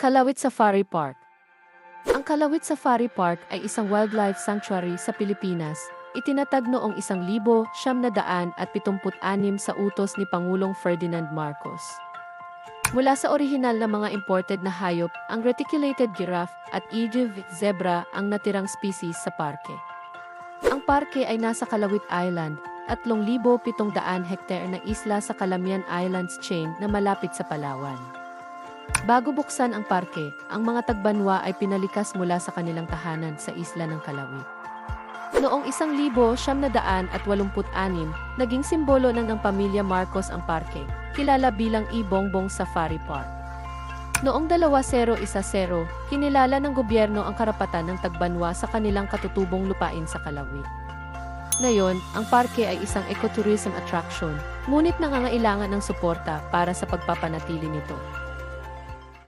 Kalawit Safari Park Ang Kalawit Safari Park ay isang wildlife sanctuary sa Pilipinas. Itinatag noong 1,000 siyam na daan at 76 sa utos ni Pangulong Ferdinand Marcos. Mula sa orihinal na mga imported na hayop, ang reticulated giraffe at Egypt zebra ang natirang species sa parke. Ang parke ay nasa Kalawit Island, at 3,700 hektar na isla sa Calamian Islands chain na malapit sa Palawan. Bago buksan ang parke, ang mga tagbanwa ay pinalikas mula sa kanilang tahanan sa isla ng Kalawit. Noong 1,786, naging simbolo ng ng pamilya Marcos ang parke, kilala bilang Ibongbong Safari Park. Noong 2010, kinilala ng gobyerno ang karapatan ng tagbanwa sa kanilang katutubong lupain sa Kalawit. Ngayon, ang parke ay isang ecotourism attraction, ngunit nangangailangan ng suporta para sa pagpapanatili nito.